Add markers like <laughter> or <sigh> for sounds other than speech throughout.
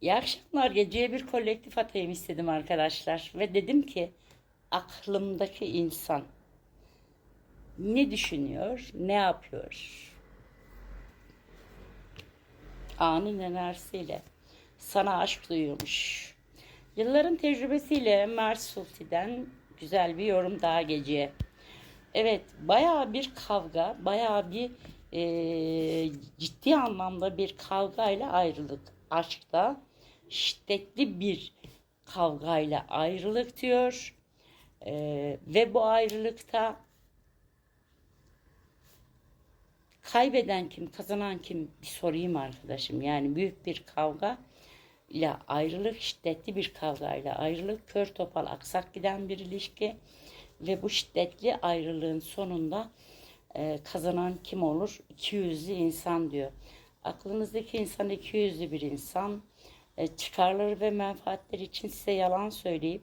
İyi akşamlar. Geceye bir kolektif atayım istedim arkadaşlar. Ve dedim ki aklımdaki insan ne düşünüyor, ne yapıyor? Anın enerjisiyle sana aşk duyuyormuş. Yılların tecrübesiyle Mert Sulti'den güzel bir yorum daha geceye. Evet, bayağı bir kavga, bayağı bir e, ciddi anlamda bir kavgayla ayrılık. Aşkta şiddetli bir kavgayla ayrılık diyor. E, ve bu ayrılıkta kaybeden kim, kazanan kim bir sorayım arkadaşım. Yani büyük bir kavga ile ayrılık, şiddetli bir kavgayla ayrılık, kör topal aksak giden bir ilişki ve bu şiddetli ayrılığın sonunda e, kazanan kim olur? İki yüzlü insan diyor. Aklınızdaki insan iki yüzlü bir insan. E, çıkarları ve menfaatleri için size yalan söyleyip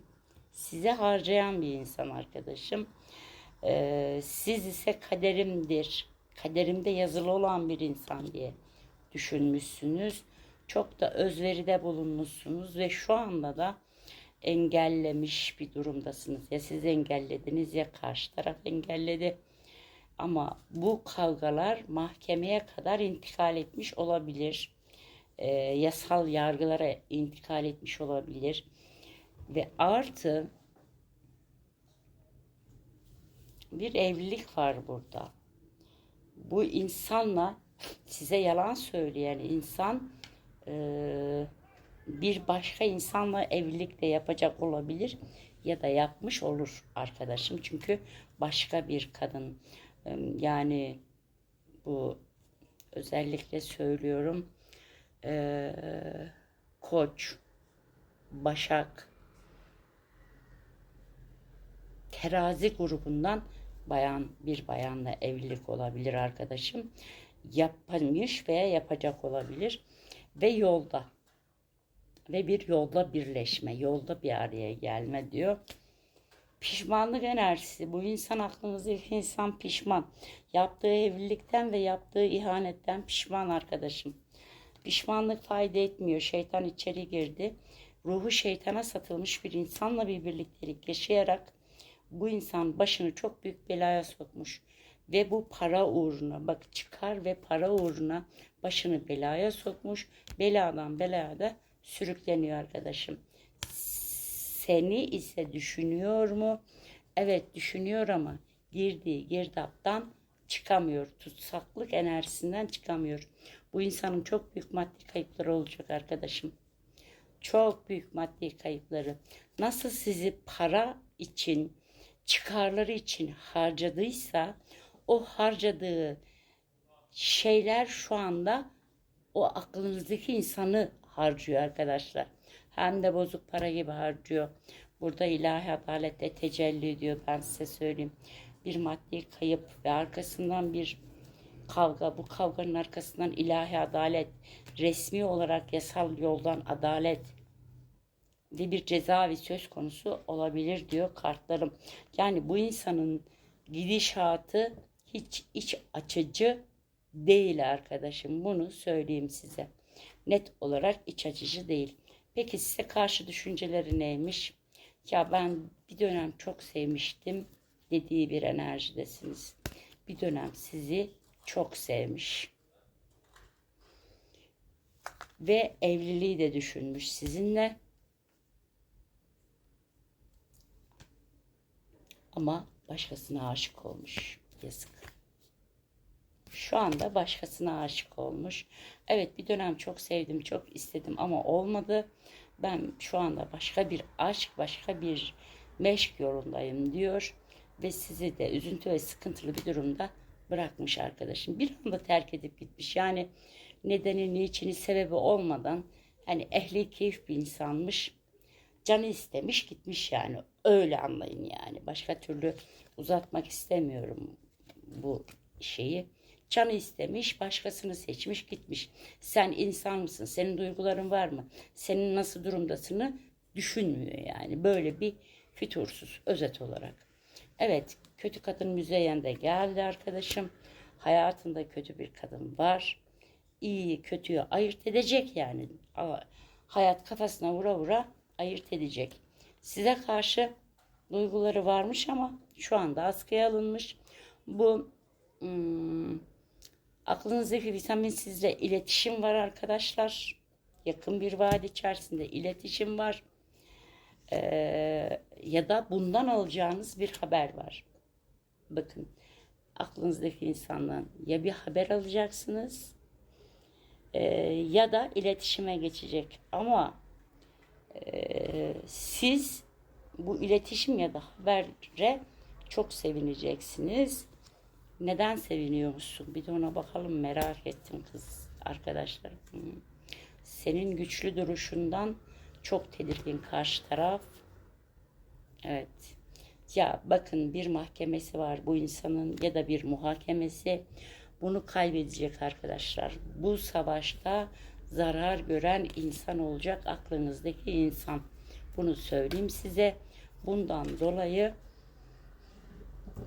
size harcayan bir insan arkadaşım. E, siz ise kaderimdir, kaderimde yazılı olan bir insan diye düşünmüşsünüz. Çok da özveride bulunmuşsunuz ve şu anda da engellemiş bir durumdasınız. Ya siz engellediniz ya karşı taraf engelledi. Ama bu kavgalar mahkemeye kadar intikal etmiş olabilir. Ee, yasal yargılara intikal etmiş olabilir. Ve artı bir evlilik var burada. Bu insanla size yalan söyleyen insan eee bir başka insanla evlilik de yapacak olabilir ya da yapmış olur arkadaşım. Çünkü başka bir kadın yani bu özellikle söylüyorum ee, koç, başak, terazi grubundan bayan bir bayanla evlilik olabilir arkadaşım. Yapmış veya yapacak olabilir ve yolda ve bir yolda birleşme, yolda bir araya gelme diyor. Pişmanlık enerjisi. Bu insan aklınızdaki insan pişman. Yaptığı evlilikten ve yaptığı ihanetten pişman arkadaşım. Pişmanlık fayda etmiyor. Şeytan içeri girdi. Ruhu şeytana satılmış bir insanla bir birliktelik yaşayarak bu insan başını çok büyük belaya sokmuş. Ve bu para uğruna bak çıkar ve para uğruna başını belaya sokmuş. Beladan belaya da sürükleniyor arkadaşım. Seni ise düşünüyor mu? Evet düşünüyor ama girdiği girdaptan çıkamıyor. Tutsaklık enerjisinden çıkamıyor. Bu insanın çok büyük maddi kayıpları olacak arkadaşım. Çok büyük maddi kayıpları. Nasıl sizi para için, çıkarları için harcadıysa o harcadığı şeyler şu anda o aklınızdaki insanı harcıyor arkadaşlar. Hem de bozuk para gibi harcıyor. Burada ilahi adalette tecelli ediyor ben size söyleyeyim. Bir maddi kayıp ve arkasından bir kavga. Bu kavganın arkasından ilahi adalet, resmi olarak yasal yoldan adalet ve bir cezaevi söz konusu olabilir diyor kartlarım. Yani bu insanın gidişatı hiç iç açıcı değil arkadaşım. Bunu söyleyeyim size net olarak iç açıcı değil. Peki size karşı düşünceleri neymiş? Ya ben bir dönem çok sevmiştim dediği bir enerjidesiniz. Bir dönem sizi çok sevmiş. Ve evliliği de düşünmüş sizinle. Ama başkasına aşık olmuş. Yazık. Şu anda başkasına aşık olmuş. Evet bir dönem çok sevdim, çok istedim ama olmadı. Ben şu anda başka bir aşk, başka bir meşk yolundayım diyor. Ve sizi de üzüntü ve sıkıntılı bir durumda bırakmış arkadaşım. Bir anda terk edip gitmiş. Yani nedeni, niçini, sebebi olmadan hani ehli keyif bir insanmış. Canı istemiş gitmiş yani. Öyle anlayın yani. Başka türlü uzatmak istemiyorum bu şeyi. Canı istemiş, başkasını seçmiş, gitmiş. Sen insan mısın? Senin duyguların var mı? Senin nasıl durumdasını düşünmüyor yani. Böyle bir fütursuz özet olarak. Evet, kötü kadın Müzeyyen de geldi arkadaşım. Hayatında kötü bir kadın var. İyi, kötüyü ayırt edecek yani. hayat kafasına vura vura ayırt edecek. Size karşı duyguları varmış ama şu anda askıya alınmış. Bu hmm, aklınızdaki vitaminsizle iletişim var arkadaşlar. Yakın bir vade içerisinde iletişim var. Ee, ya da bundan alacağınız bir haber var. Bakın aklınızdaki insandan ya bir haber alacaksınız e, ya da iletişime geçecek. Ama e, siz bu iletişim ya da habere çok sevineceksiniz. Neden seviniyormuşsun? Bir de ona bakalım merak ettim kız arkadaşlar. Hı. Senin güçlü duruşundan çok tedirgin karşı taraf. Evet. Ya bakın bir mahkemesi var bu insanın ya da bir muhakemesi. Bunu kaybedecek arkadaşlar. Bu savaşta zarar gören insan olacak aklınızdaki insan. Bunu söyleyeyim size. Bundan dolayı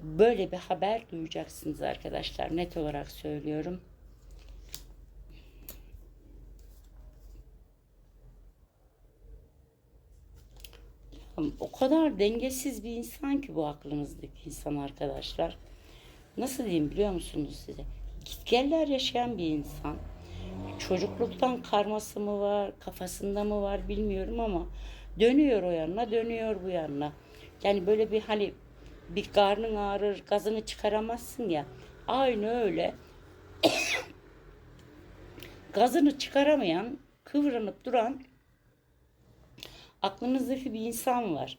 böyle bir haber duyacaksınız arkadaşlar. Net olarak söylüyorum. O kadar dengesiz bir insan ki bu aklınızdaki insan arkadaşlar. Nasıl diyeyim biliyor musunuz size? Gitgeller yaşayan bir insan. Çocukluktan karması mı var, kafasında mı var bilmiyorum ama dönüyor o yanına, dönüyor bu yanına. Yani böyle bir hani bir karnın ağrır, gazını çıkaramazsın ya. Aynı öyle. <coughs> gazını çıkaramayan, kıvranıp duran aklınızdaki bir insan var.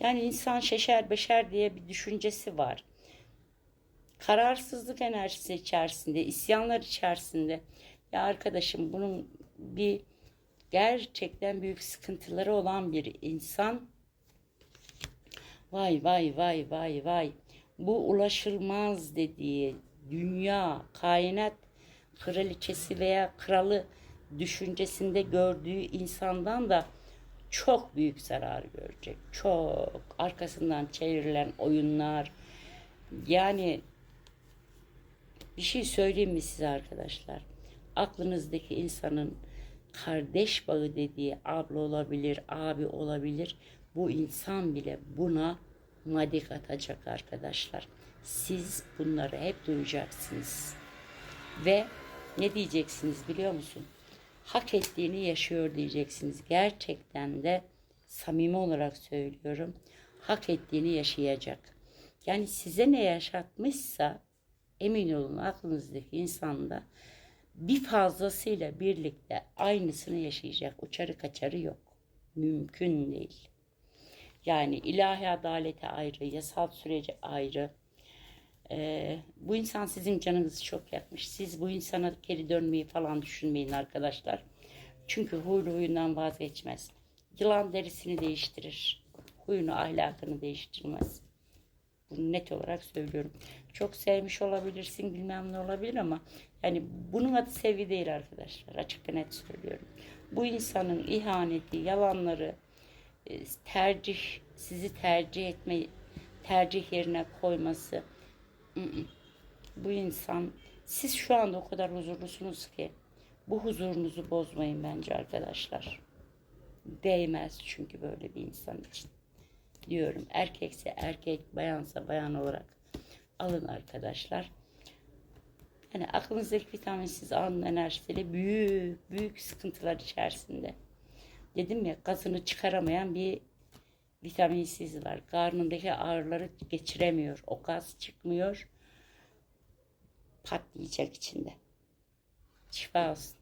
Yani insan şeşer beşer diye bir düşüncesi var. Kararsızlık enerjisi içerisinde, isyanlar içerisinde. Ya arkadaşım bunun bir gerçekten büyük sıkıntıları olan bir insan. Vay vay vay vay vay. Bu ulaşılmaz dediği dünya, kainat kraliçesi veya kralı düşüncesinde gördüğü insandan da çok büyük zarar görecek. Çok. Arkasından çevrilen oyunlar. Yani bir şey söyleyeyim mi size arkadaşlar? Aklınızdaki insanın kardeş bağı dediği abla olabilir, abi olabilir. Bu insan bile buna madik atacak arkadaşlar. Siz bunları hep duyacaksınız. Ve ne diyeceksiniz biliyor musun? Hak ettiğini yaşıyor diyeceksiniz. Gerçekten de samimi olarak söylüyorum. Hak ettiğini yaşayacak. Yani size ne yaşatmışsa emin olun aklınızdaki insanda bir fazlasıyla birlikte aynısını yaşayacak. Uçarı kaçarı yok. Mümkün değil. Yani ilahi adalete ayrı, yasal sürece ayrı. Ee, bu insan sizin canınızı çok yakmış. Siz bu insana geri dönmeyi falan düşünmeyin arkadaşlar. Çünkü huylu huyundan vazgeçmez. Yılan derisini değiştirir. Huyunu, ahlakını değiştirmez. Bunu net olarak söylüyorum. Çok sevmiş olabilirsin, bilmem ne olabilir ama yani bunun adı sevgi değil arkadaşlar. Açık ve net söylüyorum. Bu insanın ihaneti, yalanları, e, tercih, sizi tercih etme, tercih yerine koyması, bu insan siz şu anda o kadar huzurlusunuz ki bu huzurunuzu bozmayın bence arkadaşlar. Değmez çünkü böyle bir insan için. Diyorum erkekse erkek, bayansa bayan olarak alın arkadaşlar. Yani aklınızdaki vitaminsiz anın enerjisiyle büyük büyük sıkıntılar içerisinde. Dedim ya gazını çıkaramayan bir vitaminsiz var. Karnındaki ağrıları geçiremiyor. O gaz çıkmıyor. Patlayacak içinde. Şifa olsun.